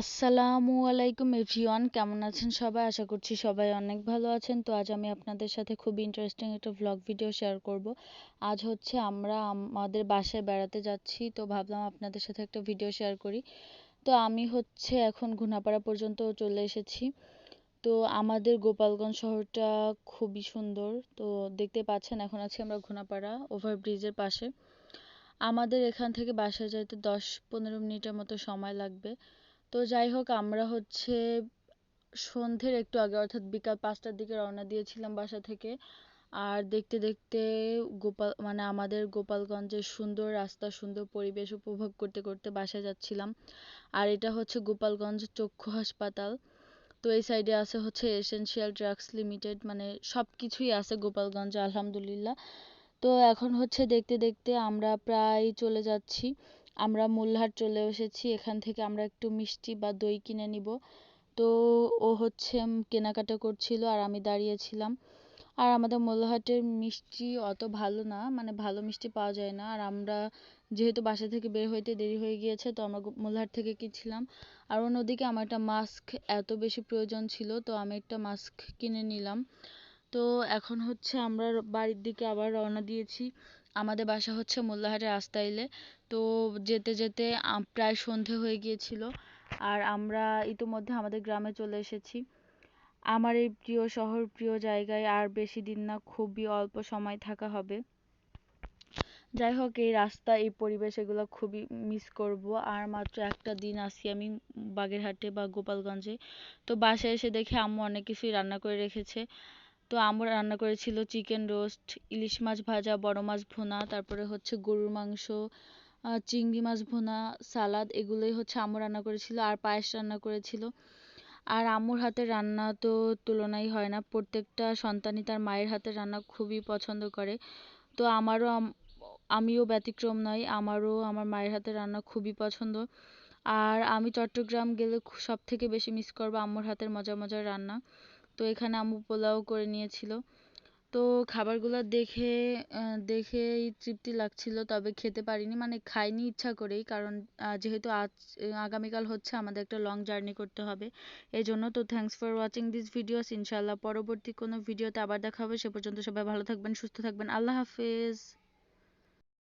আসসালামু আলাইকুম এভরিওয়ান, কেমন আছেন সবাই? আশা করছি সবাই অনেক ভালো আছেন। তো আজ আমি আপনাদের সাথে খুব ইন্টারেস্টিং একটা ভ্লগ ভিডিও শেয়ার করব। আজ হচ্ছে আমরা আমাদের বাসায় বেড়াতে যাচ্ছি, তো ভাবলাম আপনাদের সাথে একটা ভিডিও শেয়ার করি। তো আমি হচ্ছে এখন ঘুনাপাড়া পর্যন্ত চলে এসেছি। তো আমাদের গোপালগঞ্জ শহরটা খুবই সুন্দর। তো দেখতে পাচ্ছেন, এখন আছি আমরা ঘুনাপাড়া ওভারব্রিজের পাশে। আমাদের এখান থেকে বাসায় যাইতে দশ পনেরো মিনিটের মতো সময় লাগবে। তো যাই হোক, আমরা হচ্ছে সন্ধ্যের একটু আগে, অর্থাৎ বিকাল পাঁচটার দিকে রওনা দিয়েছিলাম বাসা থেকে। আর দেখতে দেখতে গোপাল মানে আমাদের গোপালগঞ্জের সুন্দর রাস্তা, সুন্দর পরিবেশ উপভোগ করতে করতে বাসায় যাচ্ছিলাম। আর এটা হচ্ছে গোপালগঞ্জ চক্ষু হাসপাতাল। তো এই সাইডে আছে হচ্ছে এসেনশিয়াল ড্রাগস লিমিটেড মানে সব কিছুই আছে গোপালগঞ্জে, আলহামদুলিল্লাহ। তো এখন হচ্ছে দেখতে দেখতে আমরা প্রায় চলে যাচ্ছি। আমরা মূলহাট চলে এসেছি, এখান থেকে আমরা একটু মিষ্টি বা দই কিনে নিব। তো ও হচ্ছে কেনাকাটা করছিল আর আমি দাঁড়িয়েছিলাম। আর আমাদের মূলহাটের মিষ্টি অত ভালো না মানে ভালো মিষ্টি পাওয়া যায় না। আর আমরা যেহেতু বাসা থেকে বের হইতে দেরি হয়ে গিয়েছে, তো আমরা মূলহাট থেকে কিনছিলাম। আর অন্যদিকে আমার একটা মাস্ক এত বেশি প্রয়োজন ছিল, তো আমি একটা মাস্ক কিনে নিলাম। তো এখন হচ্ছে আমরা বাড়ির দিকে আবার রওনা দিয়েছি। আমাদের বাসা হচ্ছে মোল্লাহাটের আস্তাইলে তো যেতে যেতে প্রায় সন্ধে হয়ে গিয়েছিল আর আমরা ইতিমধ্যে আমাদের গ্রামে চলে এসেছি। আমার এই প্রিয় শহর, প্রিয় জায়গায় আর বেশি দিন না, খুবই অল্প সময় থাকা হবে। যাই হোক, এই রাস্তা, এই পরিবেশ এগুলো খুবই মিস করব। আর মাত্র একটা দিন আসি আমি বাগেরহাটে বা গোপালগঞ্জে। তো বাসায় এসে দেখি আম্মু অনেক কিছুই রান্না করে রেখেছে। তো আম্মু রান্না করেছিল চিকেন রোস্ট ইলিশ মাছ ভাজা, বড় মাছ ভুনা, তারপরে হচ্ছে গরুর মাংস চিংড়ি মাছ ভুনা, সালাদ, এগুলোই হচ্ছে আম্মু রান্না করেছিল আর পায়েস রান্না করেছিল। আর আম্মুর হাতের রান্না তো তুলনাই হয় না, প্রত্যেকটা সন্তানই তার মায়ের হাতের রান্না খুবই পছন্দ করে। তো আমারও আমিও ব্যতিক্রম নই, আমারও আমার মায়ের হাতের রান্না খুবই পছন্দ। আর আমি চট্টগ্রাম গেলে সব থেকে বেশি মিস করব আম্মুর হাতের মজার মজার রান্না। তো এখানে আম্মু পোলাও করে নিয়েছিল। তো খাবারগুলো দেখে দেখেই তৃপ্তি লাগছিল, তবে খেতে পারিনি। মানে খাইনি ইচ্ছা করেই, কারণ যেহেতু আজ আগামীকাল হচ্ছে, আমাদের একটা লং জার্নি করতে হবে। এই জন্য তো thanks for watching this videos ইনশাল্লাহ পরবর্তী কোনো ভিডিওতে আবার দেখা হবে। সে পর্যন্ত সবাই ভালো থাকবেন, সুস্থ থাকবেন। আল্লাহ হাফেজ।